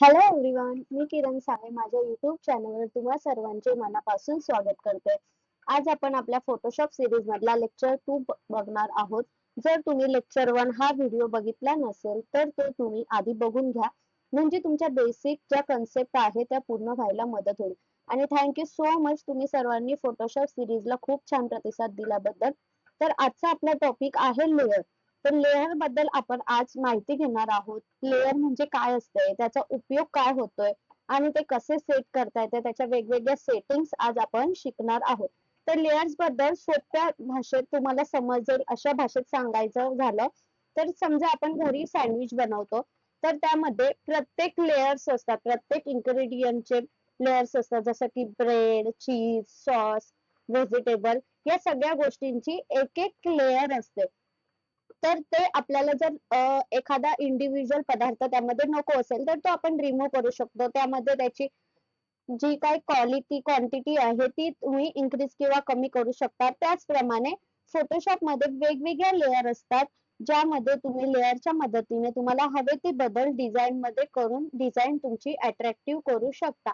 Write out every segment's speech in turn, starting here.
Hello everyone मी किरण साळे माझ्या YouTube चॅनलवर तुम्हा सर्वांचे मनापासून स्वागत करते. आज आपण आपल्या फोटोशॉप सिरीज मधला लेक्चर टू बघणार आहोत. जर तुम्ही लेक्चर वन हा व्हिडिओ बघितला नसेल तर तो तुम्ही आधी बघून घ्या. म्हणजे तुमच्या बेसिक ज्या कन्सेप्ट आहे त्या पूर्ण व्हायला मदत होईल. आणि थँक्यू सो मच तुम्ही सर्वांनी फोटोशॉप सिरीजला खूप छान प्रतिसाद दिल्याबद्दल. तर आजचा आपला टॉपिक आहे लेअर तर लेअरबद्दल आपण आज माहिती घेणार आहोत. लेयर म्हणजे काय असते त्याचा उपयोग काय होतोय? आणि ते कसे सेट करता येते त्याच्या वेगवेगळ्या सेटिंग्स आज आपण शिकणार आहोत. तर लेयर्सबद्दल सोप्या भाषेत तुम्हाला समजेल अशा भाषेत सांगायचं झालं तर समजा आपण घरी सँडविच बनवतो तर त्यामध्ये प्रत्येक लेयर्स असतात. प्रत्येक इन्ग्रेडियंटचे लेयर्स असतात. जसं की ब्रेड चीज सॉस व्हेजिटेबल या सगळ्या गोष्टींची एक एक लेयर असते. तर ते आपल्याला जर एखादा इंडिव्हिज्युअल पदार्थ त्यामध्ये नको असेल तर तो आपण रिमूव्ह करू शकतो. त्यामध्ये त्याची जी काही क्वालिटी क्वांटिटी आहे ती तुम्ही इन्क्रीज किंवा कमी करू शकता. त्याचप्रमाणे फोटोशॉपमध्ये वेगवेगळ्या लेअर असतात ज्यामध्ये तुम्ही लेअरच्या मदतीने तुम्हाला हवे ते बदल डिझाईन मध्ये करून डिझाईन तुमची अट्रॅक्टिव्ह करू शकता.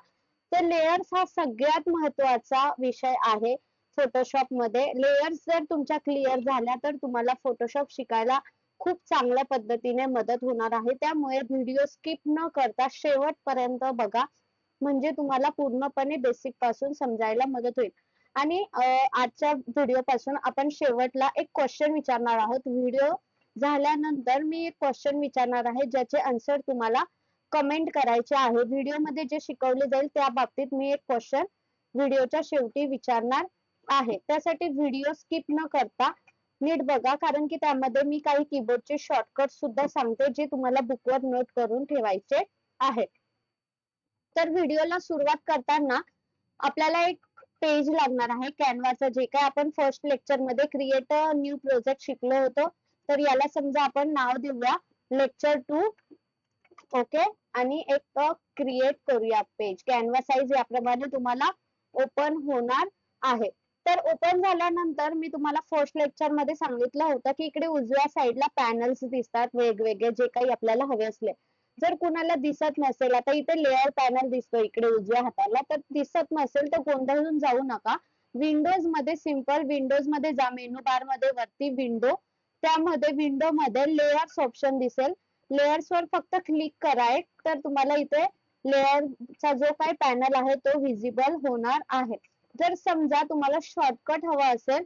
तर लेअर्स हा सगळ्यात महत्त्वाचा विषय आहे. फोटोशॉपमध्ये. लेयर्स जर तुमच्या क्लिअर झाल्या तर तुम्हाला फोटोशॉप शिकायला खूप चांगल्या पद्धतीने मदत होणार आहे. त्यामुळे व्हिडिओ स्किप न करता शेवटपर्यंत बघा. म्हणजे तुम्हाला पूर्णपणे बेसिकपासून समजायला मदत होईल. आणि आजच्या व्हिडिओ पासून आपण शेवटला एक क्वेश्चन विचारणार आहोत. व्हिडिओ झाल्यानंतर मी एक क्वेश्चन विचारणार आहे. ज्याचे आन्सर तुम्हाला कमेंट करायचे आहे. व्हिडिओमध्ये जे शिकवले जाईल त्या बाबतीत मी एक क्वेश्चन व्हिडिओच्या शेवटी विचारणार आहे. त्यासाठी व्हिडिओ स्किप न करता नीट बघा. कारण की त्यामध्ये मी काही कीबोर्डचे शॉर्टकट सुद्धा सांगते जे तुम्हाला बुकवर नोट करून ठेवायचे आहे तर व्हिडिओला सुरुवात करताना आपल्याला एक पेज लागणार आहे. कॅनवाचं जे काय आपण फर्स्ट लेक्चरमध्ये क्रिएट न्यू प्रोजेक्ट शिकलो होतो तर याला समजा आपण नाव देऊया लेक्चर टू ओके आणि एक क्रिएट करूया पेज कॅनवा साईज याप्रमाणे तुम्हाला ओपन होणार आहे. तर ओपन झाल्यानंतर मी तुम्हाला फर्स्ट लेक्चरमध्ये सांगितलं होतं की इकडे उजव्या साईडला पॅनल्स दिसतात वेगवेगळे जे काही आपल्याला हवे असले. जर कुणाला दिसत नसेल आता इथे लेअर पॅनल दिसतो इकडे उजव्या हाताला तर दिसत नसेल तर गोंधळून जाऊ नका. विंडोजमध्ये सिंपल विंडोजमध्ये जा मेनू बारमध्ये वरती विंडो त्यामध्ये विंडो मध्ये लेअर्स ऑप्शन दिसेल. लेअर्स वर फक्त क्लिक कराय तर तुम्हाला इथे लेअरचा जो काही पॅनल आहे तो व्हिजिबल होणार आहे. जर समजा तुम्हाला शॉर्टकट हवा असेल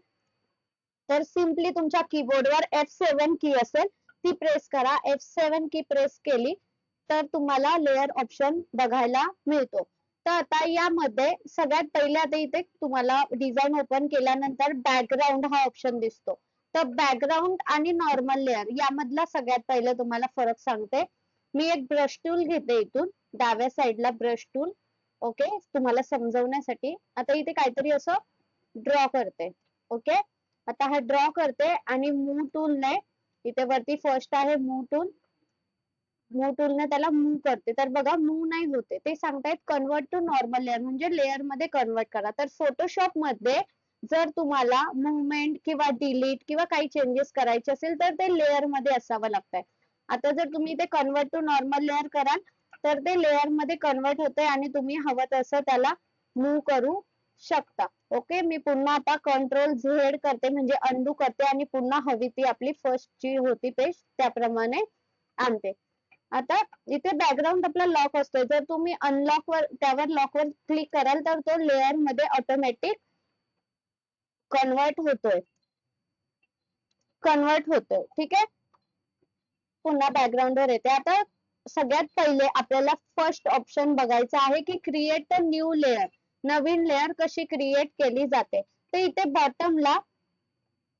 तर सिम्पली तुमच्या कीबोर्डवर एफ सेवन की असेल ती प्रेस करा. एफ सेवन की प्रेस केली तर तुम्हाला लेअर ऑप्शन बघायला मिळतो. तर आता यामध्ये सगळ्यात पहिले आता इथे तुम्हाला डिझाईन ओपन केल्यानंतर बॅकग्राऊंड हा ऑप्शन दिसतो. तर बॅकग्राऊंड आणि नॉर्मल लेअर यामधला सगळ्यात पहिले तुम्हाला फरक सांगते. मी एक ब्रश टूल घेते इथून डाव्या साईडला ब्रश टूल ओके तुम्हाला समजवण्यासाठी. आता इथे काहीतरी असं ड्रॉ करते. ओके आता हा ड्रॉ करते आणि मूव टूल ने इथे वरती फर्स्ट आहे मूव टूल मूव टूल ने त्याला मूव करते. तर बघा मूव नाही होते. ते सांगतायत कन्वर्ट टू नॉर्मल लेअर म्हणजे लेअरमध्ये कन्वर्ट करा. तर फोटोशॉपमध्ये जर तुम्हाला मुवमेंट किंवा डिलीट किंवा काही चेंजेस करायचे असेल तर ते लेअरमध्ये असावं लागतंय. आता जर तुम्ही ते कन्वर्ट टू नॉर्मल लेअर कराल तर ते लेअरमध्ये कन्वर्ट होते आणि तुम्ही हवं तसं त्याला मूव करू शकता. ओके मी पुन्हा आता कंट्रोल झेड करते म्हणजे अंडू करते आणि पुन्हा हवी ती आपली फर्स्ट जी होती पेज त्याप्रमाणे आणते. आता इथे बॅकग्राऊंड आपला लॉक असतोय. जर तुम्ही अनलॉक वर त्यावर लॉक वर क्लिक कराल तर तो लेअरमध्ये ऑटोमॅटिक कन्वर्ट होतोय. कन्वर्ट होतोय. ठीक आहे? पुन्हा बॅकग्राऊंड वर येते. आता सगळ्यात पहिले आपल्याला फर्स्ट ऑप्शन बघायचा आहे की क्रिएट अ न्यू लेअर नवीन लेअर कशी क्रिएट केली जाते? तर इथे बॉटमला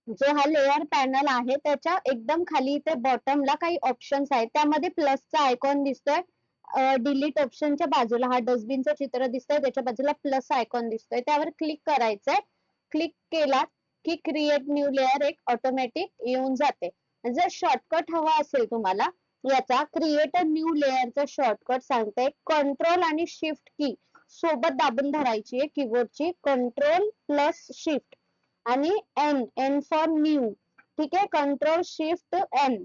जो हा लेअर पॅनल आहे त्याच्या एकदम खाली इथे बॉटमला काही ऑप्शन्स आहेत. त्यामध्ये प्लसचा आयकॉन दिसतोय. डिलीट ऑप्शनच्या बाजूला हा डस्टबिनचं चित्र दिसतंय. त्याच्या बाजूला प्लस आयकॉन दिसतोय. त्यावर क्लिक करायचंय. क्लिक केला की क्रिएट न्यू लेअर एक ऑटोमॅटिक येऊन जाते. जर शॉर्टकट हवा असेल तुम्हाला याचा क्रिएटर न्यू लेअरचा शॉर्टकट सांगते. कंट्रोल आणि शिफ्ट की सोबत दाबून धरायची आहे कीबोर्डची कंट्रोल प्लस शिफ्ट आणि एन एन फॉर न्यू ठीक आहे? कंट्रोल शिफ्ट एन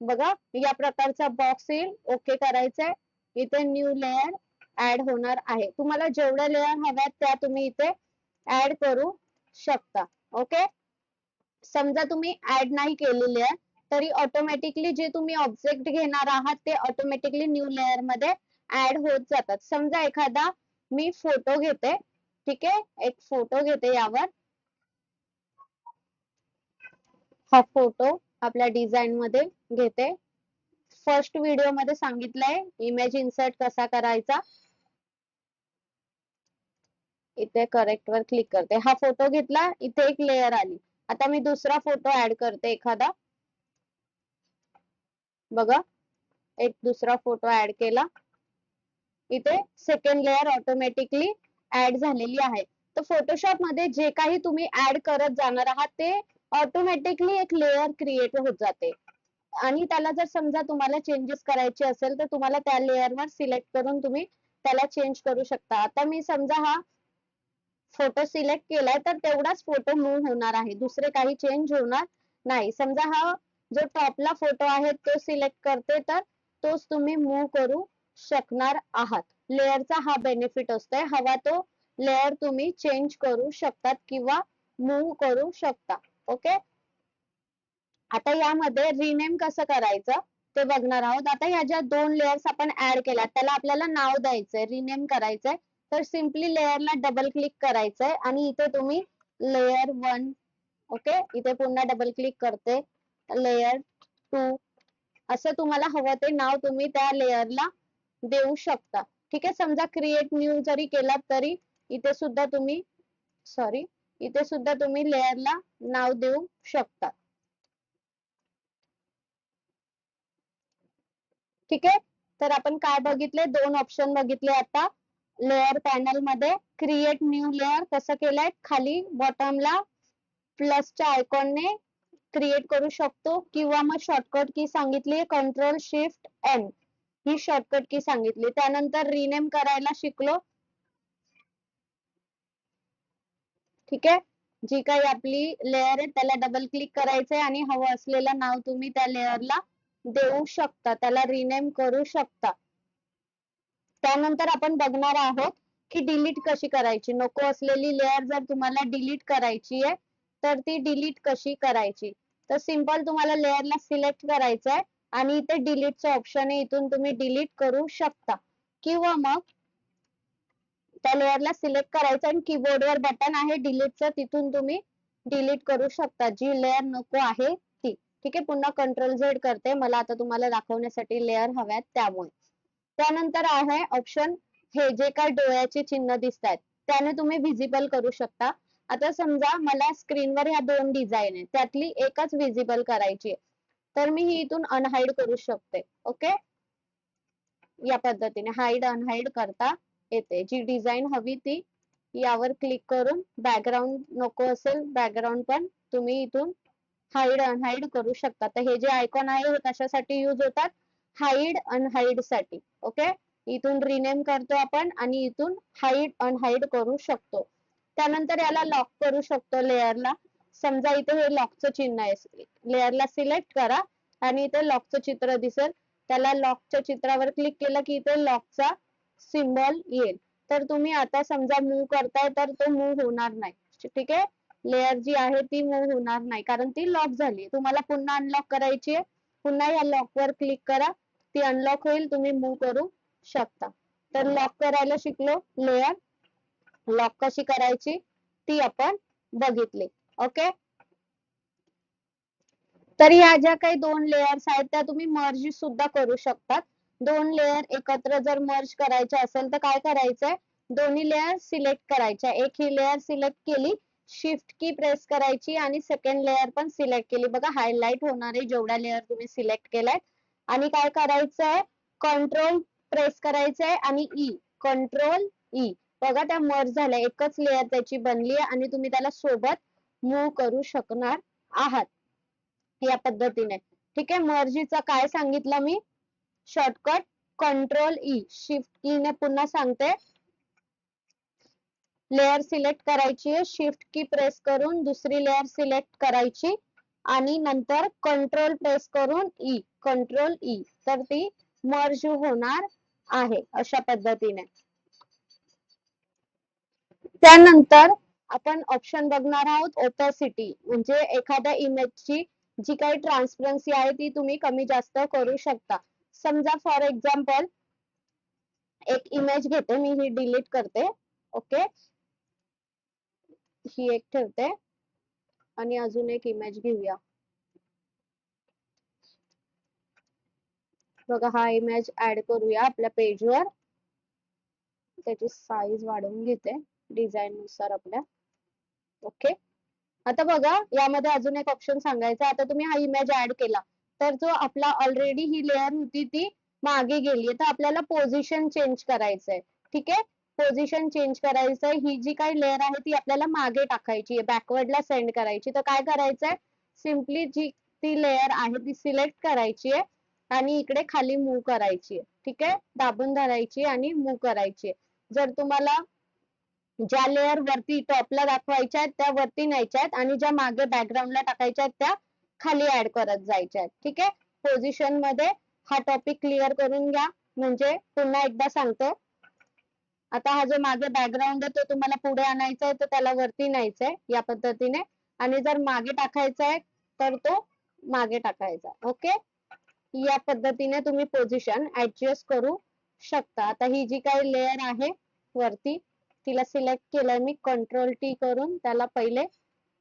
बघा या प्रकारचा बॉक्स येईल. ओके करायचंय. इथे न्यू लेअर ऍड होणार आहे. तुम्हाला जेवढ्या लेअर हव्यात त्या तुम्ही इथे ऍड करू शकता. ओके समजा तुम्ही ऍड नाही केलेली आहे. तरी ऑटोमॅटिकली जे तुम्ही ऑब्जेक्ट घेणार आहात ते ऑटोमॅटिकली न्यू लेअरमध्ये ऍड होत जातात. समजा एखादा मी फोटो घेते ठीक आहे? एक फोटो घेते यावर. हा फोटो आपल्या डिझाईन मध्ये घेते. फर्स्ट व्हिडिओमध्ये सांगितलंय इमेज इन्सर्ट कसा करायचा? इथे करेक्ट वर क्लिक करते. हा फोटो घेतला इथे एक लेअर आली. आता मी दुसरा फोटो ऍड करते एखादा. बघा. एक दुसरा फोटो ऍड केला. इथे सेकंड लेअर ऑटोमॅटिकली ऍड झालेली आहे. तर फोटोशॉपमध्ये जे काही तुम्ही ऍड करत जाणार आहात ते ऑटोमॅटिकली एक लेअर क्रिएट होत जाते. आणि त्याला जर समजा तुम्हाला चेंजेस करायचे असेल तर तुम्हाला त्या लेअरवर सिलेक्ट करून तुम्ही त्याला चेंज करू शकता. आता मी समजा हा फोटो सिलेक्ट केलाय तर तेवढाच फोटो मूव्ह होणार आहे. दुसरे काही चेंज होणार नाही. समजा हा जो टॉपला फोटो आहे तो सिलेक्ट करते तर तोच तुम्ही मूव्ह करू शकणार आहात. लेअरचा हा बेनिफिट असतोय. हवा तो लेअर तुम्ही चेंज करू शकतात किंवा मूव्ह करू शकता. ओके आता यामध्ये रिनेम कसं करायचं? ते बघणार आहोत. आता ह्या ज्या दोन लेयर्स आपण ऍड केल्या त्याला आपल्याला नाव द्यायचंय. रिनेम करायचंय. तर सिम्पली लेअरला डबल क्लिक करायचंय. आणि इथे तुम्ही लेयर वन ओके इथे पुन्हा डबल क्लिक करते. लेयर टू असं तुम्हाला हवं ते नाव तुम्ही त्या लेयरला देऊ शकता. ठीक आहे? समजा क्रिएट न्यू जरी केलात तरी इथे सुद्धा तुम्ही सॉरी इथे सुद्धा तुम्ही लेअरला नाव देऊ शकता. ठीक आहे? तर आपण काय बघितले? दोन ऑप्शन बघितले आता. लेअर पॅनलमध्ये क्रिएट न्यू लेअर कसं केलंय? खाली बॉटमला प्लसच्या आयकॉनने क्रिएट करू शकतो किंवा मग शॉर्टकट की सांगितली कंट्रोल शिफ्ट एन ही शॉर्टकट की सांगितली. त्यानंतर रिनेम करायला शिकलो. ठीक आहे? जी काही आपली लेअर आहे त्याला डबल क्लिक करायचंय आणि हवं असलेलं नाव तुम्ही त्या लेअरला देऊ शकता. त्याला रिनेम करू शकता. त्यानंतर आपण बघणार आहोत की डिलीट कशी करायची. नको असलेली लेअर जर तुम्हाला डिलीट करायची आहे तर ती डिलीट कशी करायची? तर सिंपल तुम्हाला लेअरला सिलेक्ट करायचं आहे आणि इथे डिलीटचं ऑप्शन आहे. इथून तुम्ही डिलीट करू शकता. किंवा मग त्या लेअरला सिलेक्ट करायचं आणि कीबोर्डवर बटन आहे डिलीटचं तिथून तुम्ही डिलीट करू शकता. जी लेअर नको आहे ती. ठीक आहे? पुन्हा कंट्रोल झेड करते. मला आता तुम्हाला दाखवण्यासाठी लेअर हव्यात त्यामुळे. त्यानंतर आहे ऑप्शन हे जे काय डोळ्याचे चिन्ह दिसत आहेत त्याने तुम्ही व्हिजिबल करू शकता. आता समजा मला स्क्रीनवर ह्या दोन डिझाईन आहे त्यातली एकच व्हिजिबल करायची आहे. तर मी ही इथून अनहाईड करू शकते. ओके या पद्धतीने. हाईड अनहाईड करता येते. जी डिझाईन हवी ती यावर क्लिक करून बॅकग्राऊंड नको असेल बॅकग्राऊंड पण तुम्ही इथून हाईड अनहाईड करू शकता. तर हे जे आयकॉन आहे हे कशासाठी युज होतात? हाईड अनहाईडसाठी. ओके इथून रिनेम करतो आपण आणि इथून हाईड अनहाईड करू शकतो. त्यानंतर याला लॉक करू शकतो लेअरला समजा इथे हे लॉकचं चिन्ह आहे. लेअरला सिलेक्ट करा आणि इथे लॉकचं चित्र दिसेल. त्याला लॉकच्या चित्रावर क्लिक केलं की इथे लॉकचा सिम्बॉल येईल. तर तुम्ही आता समजा मूव्ह करताय तर तो मूव्ह होणार नाही. ठीक आहे? लेअर जी आहे ती मूव्ह होणार नाही. कारण ती लॉक झाली तुम्हाला पुन्हा अनलॉक करायची आहे. पुन्हा या लॉक वर क्लिक करा. ती अनलॉक होईल. तुम्ही मूव्ह करू शकता. तर लॉक करायला शिकलो. लेअर लॉक कशी करायची? ती आपण बघितली. ओके तर या ज्या काही दोन लेयर्स आहेत त्या तुम्ही मर्ज सुद्धा करू शकतात. दोन लेयर एकत्र जर मर्ज करायचे असेल तर काय करायचंय? दोन्ही लेयर सिलेक्ट करायच्या. एक ही लेयर सिलेक्ट केली शिफ्ट की प्रेस करायची आणि सेकंड लेयर पण सिलेक्ट केली. बघा हायलाइट होणारे जेवढ्या लेयर तुम्ही सिलेक्ट केलाय आणि काय करायचंय? कंट्रोल प्रेस करायचंय आणि ई कंट्रोल ई बघा त्या मर्ज झाल्या. एकच लेअर त्याची बनली आहे आणि तुम्ही त्याला सोबत मूव्ह करू शकणार आहात या पद्धतीने. ठीक आहे? मर्जीचा काय सांगितलं मी? Shortcut control E shift key ने पुन्हा सांगते. लेअर सिलेक्ट करायची आहे. शिफ्ट की प्रेस करून दुसरी लेअर सिलेक्ट करायची आणि नंतर कंट्रोल प्रेस करून ई कंट्रोल ई तर ती मर्ज होणार आहे अशा पद्धतीने. त्यानंतर आपण ऑप्शन बघणार आहोत ओपॅसिटी म्हणजे एखाद्या इमेजची जी काही ट्रान्सपरन्सी आहे ती तुम्ही कमी जास्त करू शकता. समजा फॉर एक्झाम्पल एक इमेज घेते मी ही डिलीट करते. ओके ही एक ठेवते. आणि अजून एक इमेज घेऊया. बघा हा इमेज ऍड करूया आपल्या पेजवर त्याची साईज वाढवून घेते. डिझाईन नुसार आपल्या. ओके आता बघा यामध्ये अजून एक ऑप्शन सांगायचा. आता तुम्ही हा इमेज ऍड केला. तर जो आपला ऑलरेडी ही लेअर होती ती मागे गेली. तर आपल्याला पोझिशन चेंज करायचंय. ठीक आहे? पोझिशन चेंज करायचंय. ही जी काही लेअर आहे ती आपल्याला मागे टाकायची आहे. बॅकवर्डला सेंड करायची. तर काय करायचंय? सिम्पली जी ती लेअर आहे ती सिलेक्ट करायची आहे. आणि इकडे खाली मूव करायची आहे. ठीक आहे? दाबून धरायची आणि मूव करायची आहे. जर तुम्हाला ज्या लेअर वरती टॉपला दाखवायच्या आहेत त्या वरती न्यायच्या आहेत आणि ज्या मागे बॅकग्राऊंडला टाकायच्या आहेत त्या खाली ऍड करत जायच्या आहेत. ठीक आहे? पोझिशनमध्ये हा टॉपिक क्लिअर करून घ्या. म्हणजे पुन्हा एकदा सांगतो. आता हा जो मागे बॅकग्राऊंड आहे तो तुम्हाला पुढे आणायचा आहे तर त्याला वरती न्यायचा आहे या पद्धतीने. आणि जर मागे टाकायचा आहे तर तो मागे टाकायचा ओके या पद्धतीने तुम्ही पोझिशन ऍडजस्ट करू शकता. आता ही जी काही लेअर आहे वरती तिला सिलेक्ट केलंय मी कंट्रोल टी करून त्याला पहिले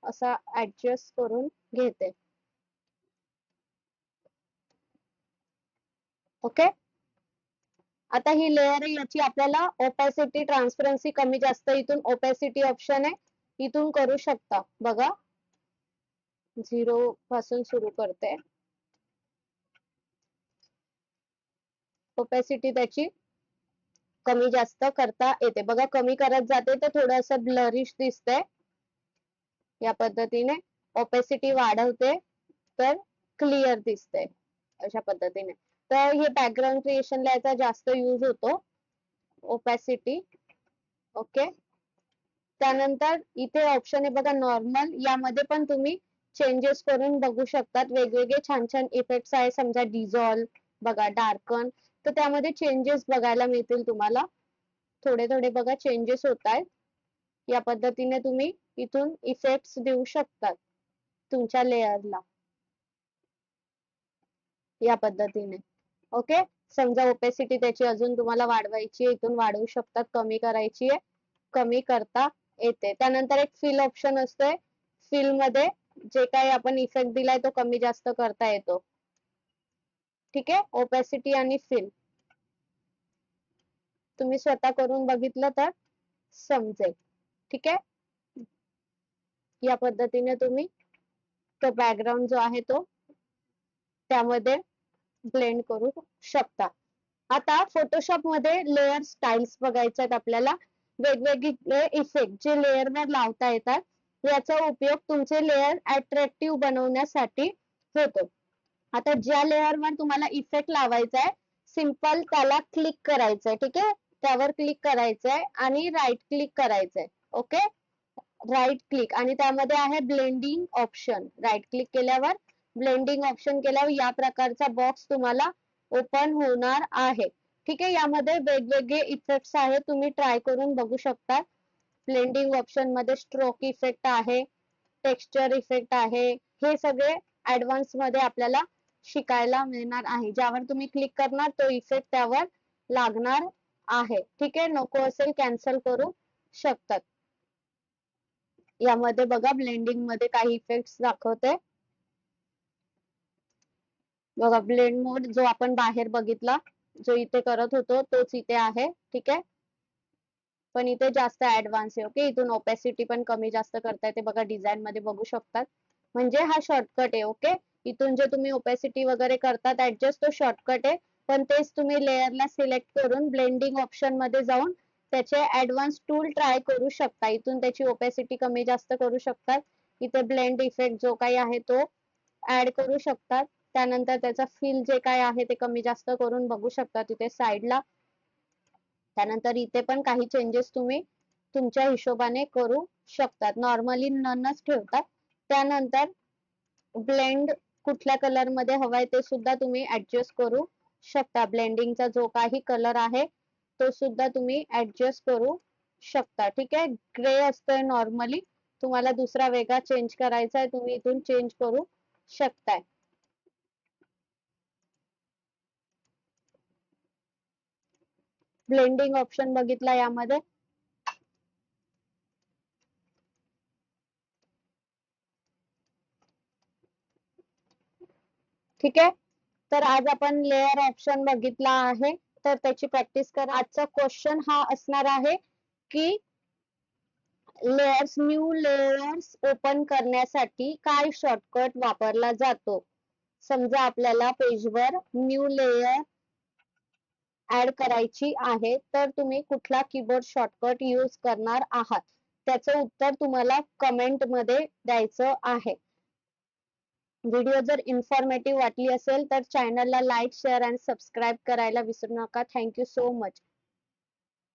असा ऍडजस्ट करून घेते. ओके आता ही लेअर याची आपल्याला ओपॅसिटी ट्रान्सपरन्सी कमी जास्त इथून ओपॅसिटी ऑप्शन आहे इथून करू शकता. बघा. झिरो पासून सुरू करते. ओपॅसिटी त्याची कमी जास्त करता येते. बघा कमी करत जाते तर थोडस ब्लरिश दिसतंय. या पद्धतीने ओपेसिटी वाढवते तर क्लिअर दिसते अशा पद्धतीने. तर हे बॅकग्राऊंड क्रिएशनला याचा जास्त यूज होतो. ओपॅसिटी ओके त्यानंतर इथे ऑप्शन आहे बघा नॉर्मल यामध्ये पण तुम्ही चेंजेस करून बघू शकतात. वेगवेगळे छान छान इफेक्ट्स आहे समजा डिझॉल्व बघा डार्कन तर त्यामध्ये चेंजेस बघायला मिळतील तुम्हाला. थोडे थोडे बघा चेंजेस होत आहेत या पद्धतीने तुम्ही इथून इफेक्ट्स देऊ शकतात तुमच्या लेअरला या पद्धतीने. ओके समजा ओपेसिटी त्याची अजून तुम्हाला वाढवायची आहे इथून वाढवू शकतात कमी करायची आहे कमी करता येते. त्यानंतर एक फिल ऑप्शन असतोय. फिलमध्ये जे काही आपण इफेक्ट दिलाय तो कमी जास्त करता येतो. ठीक आहे? ओपॅसिटी आणि फिल तुम्ही स्वतः करून बघितलं तर समजेल. ठीक आहे? या पद्धतीने तुम्ही तो बॅकग्राऊंड जो आहे तो त्यामध्ये ब्लेंड करू शकता. आता फोटोशॉपमध्ये लेअर स्टाईल्स बघायच्या आहेत आपल्याला. वेगवेगळे इफेक्ट जे लेअर वर लावता येतात याचा उपयोग तुमचे लेअर अट्रॅक्टिव्ह बनवण्यासाठी होतो. आता ज्या लेअरवर तुम्हाला इफेक्ट लावायचा आहे सिंपल त्याला क्लिक करायचंय ठीक आहे? त्यावर क्लिक करायचंय आणि राईट क्लिक करायचंय ओके राईट क्लिक आणि त्यामध्ये आहे ब्लेंडिंग ऑप्शन राईट क्लिक केल्यावर ब्लेंडिंग ऑप्शन केल्यावर या प्रकारचा बॉक्स तुम्हाला ओपन होणार आहे. ठीक आहे? यामध्ये वेगवेगळे इफेक्ट्स आहेत तुम्ही ट्राय करून बघू शकता. ब्लेंडिंग ऑप्शनमध्ये स्ट्रोक इफेक्ट आहे टेक्स्चर इफेक्ट आहे हे सगळे ऍडव्हान्समध्ये आपल्याला शिकायला मिळणार आहे. ज्यावर तुम्ही क्लिक करणार तो इफेक्ट त्यावर लागणार आहे. ठीक आहे? नको असेल कॅन्सल करू शकतात. यामध्ये बघा ब्लेंडिंगमध्ये काही इफेक्ट दाखवते. बघा ब्लेंड मोड जो आपण बाहेर बघितला जो इथे करत होतो तोच इथे आहे. ठीक आहे? पण इथे जास्त ऍडव्हान्स आहे ओके इथून ओपॅसिटी पण कमी जास्त करता येते बघा डिझाईन मध्ये बघू शकतात. म्हणजे हा शॉर्टकट आहे ओके इथून जे तुम्ही ओपॅसिटी वगैरे करतात ऍडजस्ट तो शॉर्टकट आहे. पण तेच तुम्ही लेअरला सिलेक्ट करून ब्लेंडिंग ऑप्शनमध्ये जाऊन त्याचे ऍडव्हान्स टूल ट्राय करू शकता. इथून त्याची ओपॅसिटी कमी जास्त करू शकतात. इथे ब्लेंड इफेक्ट जो काही आहे तो ऍड करू शकतात. त्यानंतर त्याचा फील जे काय आहे ते कमी जास्त करून बघू शकता तिथे साईडला त्यानंतर इथे पण काही चेंजेस तुम्ही तुमच्या हिशोबाने करू शकतात. नॉर्मली ननच ठेवतात. त्यानंतर ब्लेंड कुठल्या कलरमध्ये हवाय ते सुद्धा तुम्ही ऍडजस्ट करू शकता. ब्लेंडिंगचा जो काही कलर आहे तो सुद्धा तुम्ही ऍडजस्ट करू शकता. ठीक आहे? ग्रे असतोय नॉर्मली तुम्हाला दुसरा वेगळा चेंज करायचा आहे तुम्ही इथून चेंज करू शकताय. ब्लेंडिंग ऑप्शन बघितला यामध्ये. ठीक आहे? तर आज आपण लेअर ऑप्शन बघितला आहे. तर त्याची प्रॅक्टिस करा. आजचा क्वेश्चन हा असणार आहे की लेयर्स न्यू लेयर्स ओपन करण्यासाठी काय शॉर्टकट वापरला जातो? समजा आपल्याला पेजवर न्यू लेयर ऍड करायची आहे तर तुम्ही कुठला कीबोर्ड शॉर्टकट यूज करणार आहात? त्याचं उत्तर तुम्हाला कमेंटमध्ये द्यायचं आहे. व्हिडिओ जर इन्फॉर्मेटिव्ह वाटली असेल तर चॅनलला लाईक शेअर अँड सबस्क्राईब करायला विसरू नका. Thank you so much